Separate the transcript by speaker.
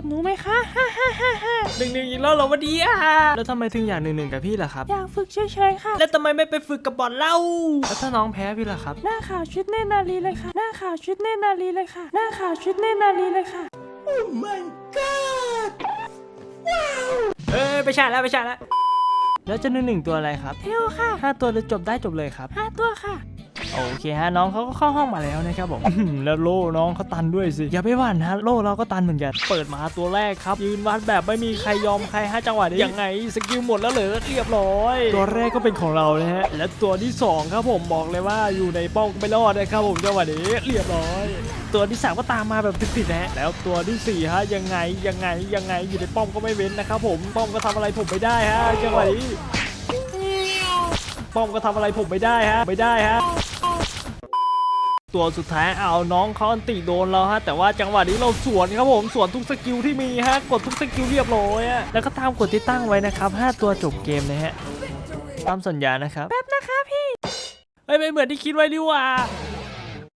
Speaker 1: กับหนูไหมคะฮ่าฮ่าฮ่าฮ่า
Speaker 2: หนึ่งหนึ่งอีกแล้วเหรอวันดีอะแล้วทำไมถึงอยากหนึ่งหนึ่งกับพี่ล่ะครับ
Speaker 1: อยากฝึกเฉยๆค่ะ
Speaker 2: แล้วทำไมไม่ไปฝึกกับบอลเล่าแล้วถ้าน้องแพ้พี่ล่ะครับ
Speaker 1: หน้าขาวชุดเนตรนารีเลยค่ะ หน้าขาวชุดเนตรนารีเลยค่ะ หน้าขาวชุดเนตรนารีเลยค่ะ
Speaker 2: เอ้ยไม่ใช่แล้วไม่ใช่แล้วแล้วจะหนึ่งหนึ่งตัวอะไรครับ
Speaker 1: เทลค่ะ
Speaker 2: ห้าตัวเลยจบได้จบเลยครับ
Speaker 1: ห้าตัวค่ะ
Speaker 2: โอเคฮะน้องเขาก็เข้าห้องมาแล้วนะครับผมอื้อหือแล้วโล่น้องเขาตันด้วยสิอย่าไปหวั่นฮะโล่เราก็ตันเหมือนกันเปิดมาตัวแรกครับ ยืนวัดแบบไม่มีใครยอมใครฮะจังหวะนี้ยังไงสกิลหมดแล้วเหรอเรียบร้อย ตัวแรกก็เป็นของเรานะฮะและตัวที่สองครับผมบอกเลยว่าอยู่ในป้องก็ไม่รอดนะครับผมจังหวะนี้เรียบร้อยตัวที่สามก็ตามมาแบบติดๆนะฮะแล้วตัวที่สี่ฮะยังไงยังไงยังไงอยู่ในป้อมก็ไม่เว้นนะครับผมป้อมก็ทำอะไรผมไม่ได้ฮะจังหวะนี้ ป้อมก็ทำอะไรผมไม่ได้ฮะ ไม่ได้ฮะ ตัวสุดท้ายเอาน้องเขาอันติโดนเราฮะ แต่ว่าจังหวะนี้เราสวนครับผม สวนทุกสกิลที่มีฮะ กดทุกสกิลเรียบร้อยอะแล้วก็ตามกฎที่ตั้งไว้นะครับ 5 ตัวจบเกมนะฮะ ตามสัญญานะครับ
Speaker 1: แป๊บนะคะพี่
Speaker 2: เฮ้ยไม่เหมือนที่คิดไว้ดีหว่า